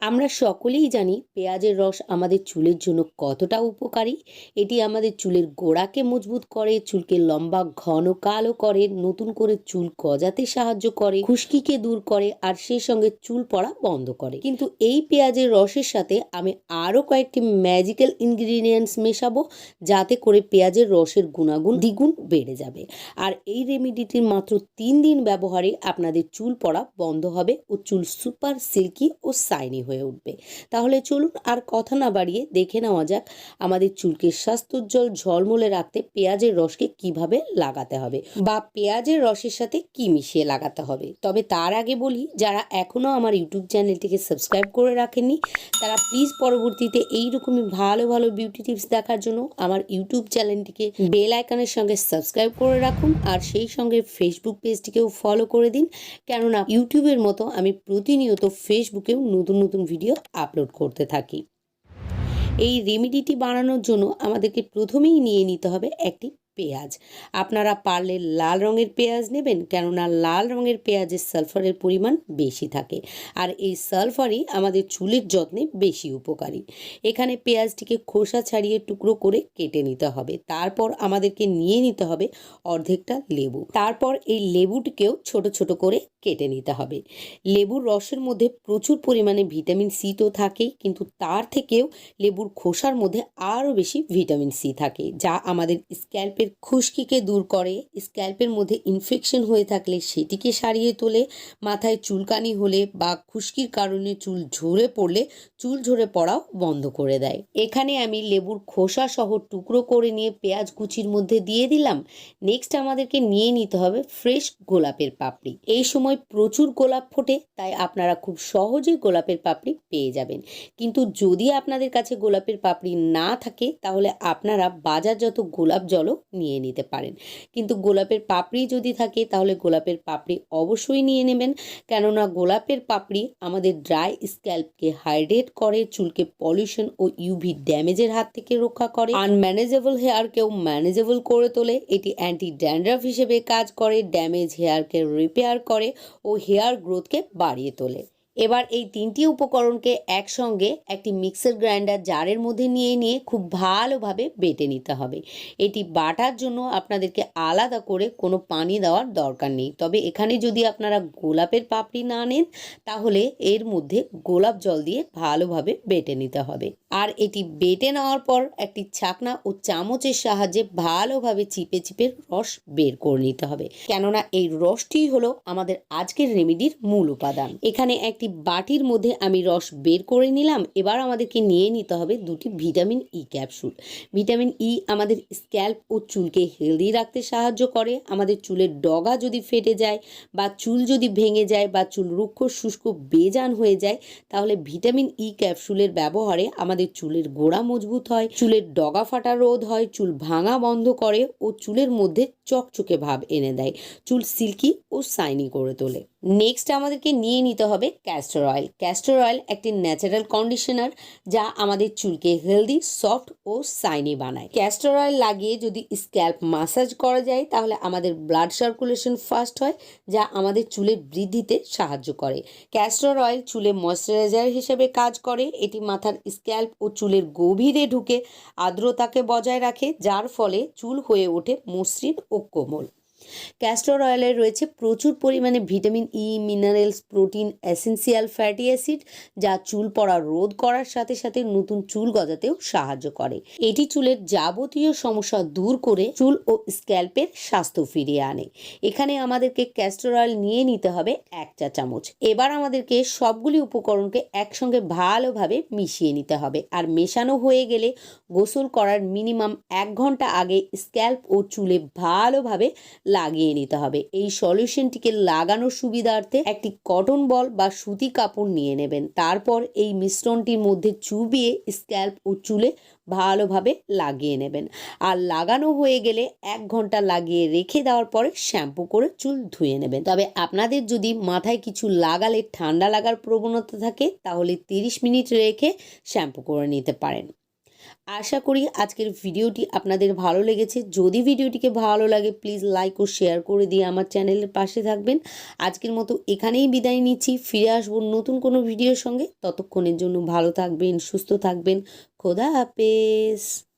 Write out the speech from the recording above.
আমরা সকলেই জানি পেঁয়াজের রস আমাদের চুলের জন্য কতটা উপকারী। এটি আমাদের চুলের গোড়াকে মজবুত করে, চুলকে লম্বা, ঘন, কালো করে, নতুন করে চুল গজাতে সাহায্য করে, খুশকিকে দূর করে আর সেই সঙ্গে চুল পড়া বন্ধ করে। কিন্তু এই পেঁয়াজের রসের সাথে আমি আরও কয়েকটি ম্যাজিক্যাল ইনগ্রিডিয়েন্টস মেশাবো, যাতে করে পেঁয়াজের রসের গুণাগুণ দ্বিগুণ বেড়ে যাবে। আর এই রেমিডিটির মাত্র তিন দিন ব্যবহারে আপনাদের চুল পড়া বন্ধ হবে ও চুল সুপার সিল্কি ও শাইনি হয়ে উঠবে। তাহলে চলুন আর কথা না বাড়িয়ে দেখে নেওয়া যাক আমাদের চুলকে স্বাস্থ্যোজ্জ্বল ঝলমলে রাখতে পেঁয়াজের রসকে কীভাবে লাগাতে হবে বা পেঁয়াজের রসের সাথে কি মিশিয়ে লাগাতে হবে। তবে তার আগে বলি, যারা এখনও আমার ইউটিউব চ্যানেলটিকে সাবস্ক্রাইব করে রাখেননি, তারা প্লিজ পরবর্তীতে এইরকমই ভালো ভালো বিউটি টিপস দেখার জন্য আমার ইউটিউব চ্যানেলটিকে বেল আইকনের সঙ্গে সাবস্ক্রাইব করে রাখুন আর সেই সঙ্গে ফেসবুক পেজটিকেও ফলো করে দিন। কেননা, ইউটিউবের মতো আমি প্রতিনিয়ত ফেসবুকেও নতুন নতুন ভিডিও আপলোড করতে থাকি। এই রেমিডিটি বানানোর জন্য আমাদেরকে প্রথমেই নিয়ে নিতে হবে একটি পেঁয়াজ। আপনারা পারলে লাল রঙের পেঁয়াজ নেবেন, কেননা লাল রঙের পেঁয়াজের সালফারের পরিমাণ বেশি থাকে। আর এই সালফারই আমাদের চুলের যত্নে বেশি উপকারী। এখানে পেঁয়াজটিকে খোসা ছাড়িয়ে টুকরো করে কেটে নিতে হবে। তারপর আমাদেরকে নিয়ে নিতে হবে অর্ধেকটা লেবু। তারপর এই লেবুটিকেও ছোট ছোট করে কেটে নিতে হবে। লেবুর রসের মধ্যে প্রচুর পরিমাণে ভিটামিন সি তো থাকেই, কিন্তু তার থেকেও লেবুর খোসার মধ্যে আরও বেশি ভিটামিন সি থাকে, যা আমাদের স্ক্যাল্পের খুশকিকে দূর করে। স্ক্যাল্পের মধ্যে ইনফেকশন হয়ে থাকলে সেটিকে সারিয়ে তোলে। মাথায় চুলকানি হলে বা খুশকির কারণে চুল ঝরে পড়লে চুল ঝরে পড়াও বন্ধ করে দেয়। এখানে আমি লেবুর খোসা সহ টুকরো করে নিয়ে পেঁয়াজ কুচির মধ্যে দিয়ে দিলাম। নেক্সট আমাদেরকে নিয়ে নিতে হবে ফ্রেশ গোলাপের পাপড়ি। এই সময় প্রচুর গোলাপ ফোটে, তাই আপনারা খুব সহজেই গোলাপের পাপড়ি পেয়ে যাবেন। কিন্তু যদি আপনাদের কাছে গোলাপের পাপড়ি না থাকে, তাহলে আপনারা বাজারজাত গোলাপ জলও নিয়ে নিতে পারেন। কিন্তু গোলাপের পাপড়ি যদি থাকে, তাহলে গোলাপের পাপড়ি অবশ্যই নিয়ে নেবেন। কেননা গোলাপের পাপড়ি আমাদের ড্রাই স্ক্যাল্পকে হাইড্রেট করে, চুলকে পলিউশন ও ইউভি ড্যামেজের হাত থেকে রক্ষা করে। আনম্যানেজেবল হেয়ারকেও ম্যানেজেবল করে তোলে। এটি অ্যান্টি ড্যান্ড্রাফ হিসেবে কাজ করে, ড্যামেজ হেয়ারকে রিপেয়ার করে ও হেয়ার গ্রোথকে বাড়িয়ে তোলে। এবার এই তিনটি উপকরণকে একসঙ্গে একটি মিক্সার গ্রাইন্ডার জারের মধ্যে নিয়ে নিয়ে খুব ভালোভাবে বেটে নিতে হবে। এটি বাটার জন্য আপনাদেরকে আলাদা করে কোনো পানি দেওয়ার দরকার নেই। তবে এখানে যদি আপনারা গোলাপের পাপড়ি না নেন, তাহলে এর মধ্যে গোলাপ জল দিয়ে ভালোভাবে বেটে নিতে হবে। আর এটি বেটে নেওয়ার পর একটি ছাকনা ও চামচের সাহায্যে ভালোভাবে চিপে চিপে রস বের করে নিতে হবে। কেননা এই রসটি হলো আমাদের আজকের রেমেডির মূল উপাদান। এখানে একটি বাটির মধ্যে আমি রস বের করে নিলাম। এবার আমাদেরকে নিয়ে নিতে হবে দুটি vitamin E capsule vitamin E আমাদের স্ক্যাল্প ও চুলকে হেলদি রাখতে সাহায্য করে। আমাদের চুলের ডগা যদি ফেটে যায় বা চুল যদি ভেঙে যায় বা চুল রুক্ষ শুষ্ক বেজান হয়ে যায়, তাহলে ভিটামিন ই ক্যাপসুলের ব্যবহারে আমাদের চুলের গোড়া মজবুত হয়, চুলের ডগা ফাটা রোধ হয়, চুল ভাঙা বন্ধ করে ও চুলের মধ্যে চকচকে ভাব এনে দেয়। চুল সিল্কি ও সাইনি করে তোলে। নেক্সট আমাদেরকে নিয়ে নিতে হবে ক্যাস্টর অয়েল ক্যাস্টর অয়েল একটি ন্যাচারাল কন্ডিশনার যা আমাদের চুলকে হেলদি সফট ও সাইনি বানায়। ক্যাস্টর অয়েল লাগিয়ে যদি স্ক্যাল্প মাসাজ করা যায়, তাহলে আমাদের ব্লাড সার্কুলেশন ফাস্ট হয়, যা আমাদের চুলের বৃদ্ধিতে সাহায্য করে। ক্যাস্টর অয়েল চুলে ময়শ্চারাইজার হিসেবে কাজ করে, এটি মাথার স্ক্যাল্প ও চুলের গভীরে ঢুকে আর্দ্রতাকে বজায় রাখে, যার ফলে চুল হয়ে ওঠে মসৃণ ও কোমল। ক্যাস্টর অয়েলে রয়েছে প্রচুর পরিমাণে vitamin E minerals protein essential fatty acid যা চুল পড়া রোধ করার সাথে সাথে নতুন চুল গজাতেও সাহায্য করে। এটি চুলের যাবতীয় সমস্যা দূর করে চুল ও স্ক্যাল্পের স্বাস্থ্য ফিরিয়ে আনে। এখানে আমাদেরকে ক্যাস্টর অয়েল নিয়ে নিতে হবে এক চা চামচ। এবার আমাদেরকে সবগুলি উপকরণকে একসঙ্গে ভালোভাবে মিশিয়ে নিতে হবে। আর মেশানো হয়ে গেলে গোসল করার মিনিমাম এক ঘণ্টা আগে স্ক্যাল্প ও চুলে ভালোভাবে লাগিয়ে নিতে হবে। এই সলিউশনটিকে লাগানোর সুবিধার্থে একটি কটন বল বা সুতি কাপড় নিয়ে নেবেন। তারপর এই মিশ্রণটির মধ্যে চুবিয়ে স্ক্যাল্প ও চুলে ভালোভাবে লাগিয়ে নেবেন। আর লাগানো হয়ে গেলে এক ঘণ্টা লাগিয়ে রেখে দেওয়ার পরে শ্যাম্পু করে চুল ধুয়ে নেবেন। তবে আপনাদের যদি মাথায় কিছু লাগালে ঠান্ডা লাগার প্রবণতা থাকে, তাহলে তিরিশ মিনিট রেখে শ্যাম্পু করে নিতে পারেন। আশা করি আজকের ভিডিওটি আপনাদের ভালো লেগেছে। যদি ভিডিওটিকে ভালো লাগে প্লিজ লাইক ও শেয়ার করে দিয়ে আমার চ্যানেলের পাশে থাকবেন। আজকের মতো এখানেই বিদায় নিচ্ছি। ফিরে আসব নতুন কোনো ভিডিওর সঙ্গে। ততক্ষণের জন্য ভালো থাকবেন, সুস্থ থাকবেন। খোদা হাফেজ।